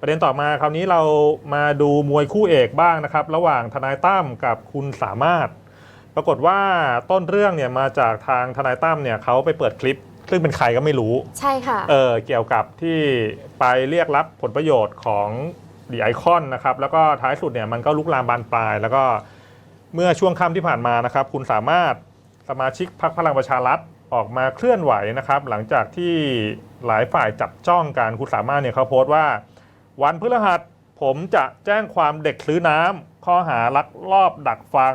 ประเด็นต่อมาคราวนี้เรามาดูมวยคู่เอกบ้างนะครับ ระหว่างทนายตั้มกับคุณสามารถ ปรากฏว่าต้นเรื่องเนี่ยมาจากทางทนายตั้มเนี่ยเขาไปเปิดคลิป ซึ่งเป็นใครก็ไม่รู้ใช่ค่ะเออเกี่ยวกับที่ไปเรียกรับผลประโยชน์ของดีไอคอนนะครับแล้วก็ท้ายสุดเนี่ยมันก็ลุกลามบานปลาย แล้วก็เมื่อช่วงค่ำที่ผ่านมานะครับ คุณสามารถสมาชิกพรรคพลังประชารัฐออกมาเคลื่อนไหวนะครับ หลังจากที่หลายฝ่ายจับจ้องกันคุณสามารถเนี่ยเขาโพสต์ว่า วันพฤหัสผมจะแจ้งความเด็กซื้อน้ำข้อหาลักลอบดักฟัง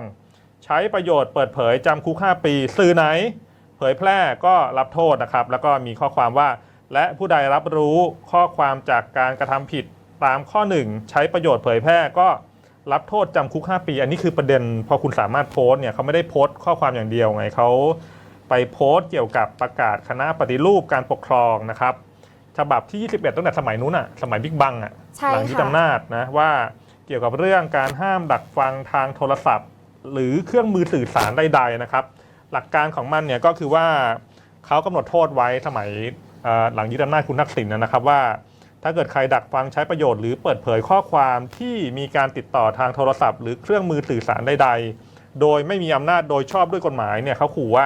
ใช้ประโยชน์เปิดเผยจำคุก 5 ปี สื่อไหน เผยแพร่ก็รับโทษนะครับ แล้วก็มีข้อความว่า และผู้ใดรับรู้ข้อความจากการกระทำผิดตามข้อ 1 ใช้ประโยชน์เผยแพร่ก็รับโทษจำคุก 5 ปี อันนี้คือประเด็นพอคุณสามารถโพสต์เนี่ยเขาไม่ได้โพสต์ข้อความอย่างเดียวไงเขาไปโพสต์เกี่ยวกับประกาศคณะปฏิรูปการปกครองนะครับ ฉบับที่ 21 ตั้งแต่สมัยนู้นอะสมัยบิ๊กบังอะใช่หลัยึดค่ะ อำนาจนะว่าเกี่ยวกับเรื่องการห้ามดักฟังทางโทรศัพท์ หรือเครื่องมือสื่อสารใดๆนะครับ หลักการของมันเนี่ยก็คือว่าเขากำหนดโทษไว้สมัยเอ่อหลังยึดอำนาจคุณทักษิณนะครับว่า ถ้าเกิดใครดักฟังใช้ประโยชน์หรือเปิดเผยข้อความที่มีการติดต่อทางโทรศัพท์ หรือเครื่องมือสื่อสารใด ๆ โดยไม่มีอำนาจโดยชอบด้วยกฎหมายเนี่ยเขาขู่ว่า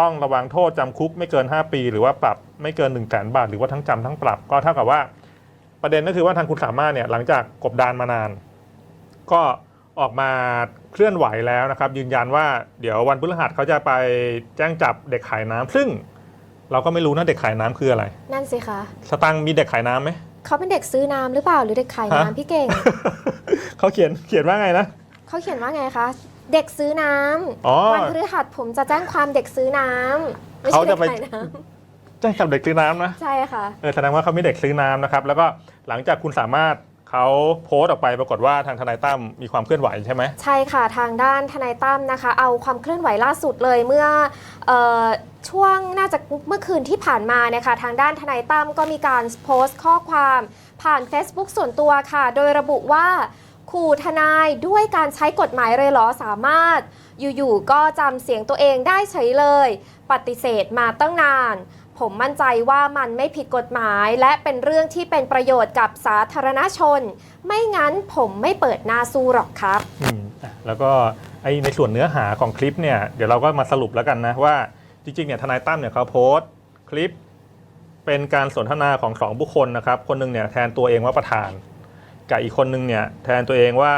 ต้องระวังโทษจำคุกไม่เกิน 5 ปี หรือว่าปรับไม่เกิน1นึ่งแสนบาท หรือว่าทั้งจำทั้งปรับก็เท่ากับว่า ประเด็นก็คือว่าทางคุณสามารถเนี่ยหลังจากกบดานมานาน ก็ออกมาเคลื่อนไหวแล้วนะครับ ยืนยันว่าเดี๋ยววันพฤหัสเขาจะไปแจ้งจับเด็กขายน้ำซึ่งเราก็ไม่รู้นะเด็กขายน้ำคืออะไร นั่นสิคะสตังค์มีเด็กขายน้ำไหมเขาเป็นเด็กซื้อน้ำหรือเปล่าหรือเด็กขายฮะน้ำพี่เก่งเขาเขียนเขียนว่าไงนะเขาเขียนว่าไงคะ เด็กซื้อน้อ๋อำวันพฤหัสผมจะแจ้งความเด็กซื้อน้ำไม่เขาใช่จะเด็กไป ขายน้แจ้งจับเด็กซื้อน้ำนะำ ใช่ค่ะ เออแสดงว่าเขามีเด็กซื้อน้ำนะครับ แล้วก็หลังจากคุณสามารถเขาโพสต์ออกไปปรากฏว่าทางทนายตั้มมีความเคลื่อนไหวใช่ไหม ใช่ค่ะทางด้านทนายตั้มนะคะ เอาความเคลื่อนไหวล่าสุดเลยเมื่อเออช่วงน่าจะเมื่อคืนที่ผ่านมาเนี่ยค่ะทางด้านทนายตั้มก็มีการโพสต์ข้อความผ่าน Facebook ส่วนตัวค่ะ โดยระบุว่า ขู่ทนายด้วยการใช้กฎหมายเลยเหรอสามารถ อยู่ๆก็จำเสียงตัวเองได้เฉยเลย ปฏิเสธมาตั้งนาน ผมมั่นใจว่ามันไม่ผิดกฎหมาย และเป็นเรื่องที่เป็นประโยชน์กับสาธารณชน ไม่งั้นผมไม่เปิดหน้าสู้หรอกครับ อืมอะแล้วก็ไอในส่วนเนื้อหาของคลิปเนี่ยเดี๋ยวเราก็มาสรุปแล้วกันนะว่าจริงๆเนี่ยทนายตั้มเนี่ยเขาโพสต์คลิป เป็นการสนทนาของสองบุคคลนะครับ คนหนึ่งเนี่ยแทนตัวเองว่าประธาน กับอีกคนหนึ่งเนี่ยแทนตัวเองว่า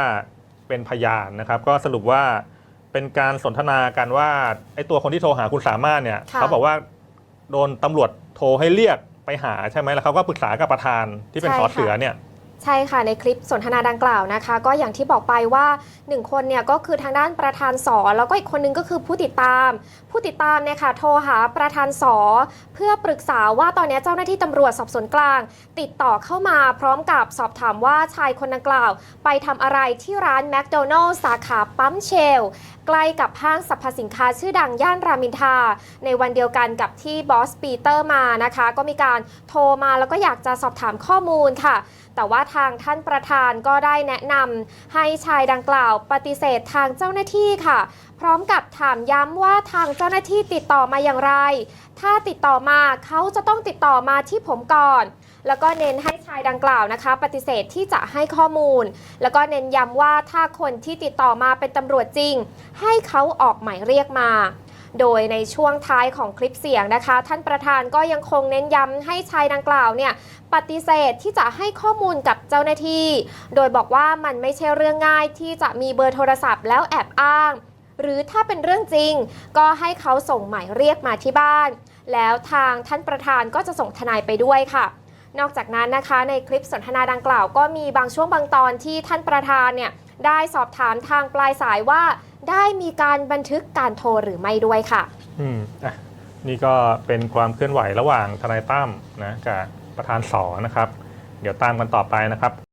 เป็นพยานนะครับ ก็สรุปว่าเป็นการสนทนากันว่าไอตัวคนที่โทรหาคุณสามารถเนี่ยค่ะ เขาบอกว่าโดนตำรวจโทรให้เรียกไปหาใช่ไหมแล้วเขาก็ปรึกษากับประธานที่เป็นสอเสือเนี่ย ใช่ค่ะในคลิปสนทนาดังกล่าวนะคะ ก็อย่างที่บอกไปว่า 1 คนเนี่ยก็คือทางด้านประธานสอแล้วก็อีกคนนึงก็คือผู้ติดตาม ผู้ติดตามเนี่ยค่ะโทรหาประธานสอเพื่อปรึกษาว่าตอนนี้เจ้าหน้าที่ตำรวจสอบสวนกลาง ติดต่อเข้ามาพร้อมกับสอบถามว่าชายคนดังกล่าว ไปทำอะไรที่ร้านแมคโดนัลล์สาขาปั๊มเชลใกล้กับห้างสรรพสินค้าชื่อดังย่านรามินทา ในวันเดียวกันกับที่บอสปีเตอร์มานะคะ ก็มีการโทรมาแล้วก็อยากจะสอบถามข้อมูลค่ะ แต่ว่าทางท่านประธานก็ได้แนะนำให้ชายดังกล่าวปฏิเสธทางเจ้าหน้าที่ค่ะ พร้อมกับถามย้ำว่าทางเจ้าหน้าที่ติดต่อมาอย่างไร ถ้าติดต่อมาเขาจะต้องติดต่อมาที่ผมก่อน แล้วก็เน้นให้ชายดังกล่าวนะคะ ปฏิเสธที่จะให้ข้อมูล แล้วก็เน้นย้ำว่าถ้าคนที่ติดต่อมาเป็นตำรวจจริง ให้เขาออกหมายเรียกมา โดยในช่วงท้ายของคลิปเสียงนะคะ ท่านประธานก็ยังคงเน้นย้ำให้ชายดังกล่าวเนี่ยปฏิเสธที่จะให้ข้อมูลกับเจ้าหน้าที่ โดยบอกว่ามันไม่ใช่เรื่องง่ายที่จะมีเบอร์โทรศัพท์แล้วแอบอ้าง หรือถ้าเป็นเรื่องจริง ก็ให้เขาส่งหมายเรียกมาที่บ้าน แล้วทางท่านประธานก็จะส่งทนายไปด้วยค่ะนอกจากนั้นนะคะในคลิปสนทนาดังกล่าวก็มีบางช่วงบางตอนที่ท่านประธานเนี่ย ได้สอบถามทางปลายสายว่า ได้มีการบันทึกการโทรหรือไม่ด้วยค่ะ อืมอะนี่ก็เป็นความเคลื่อนไหวระหว่างทนายตั้มนะกับประธานสอนะครับ เดี๋ยวตามกันต่อไปนะครับ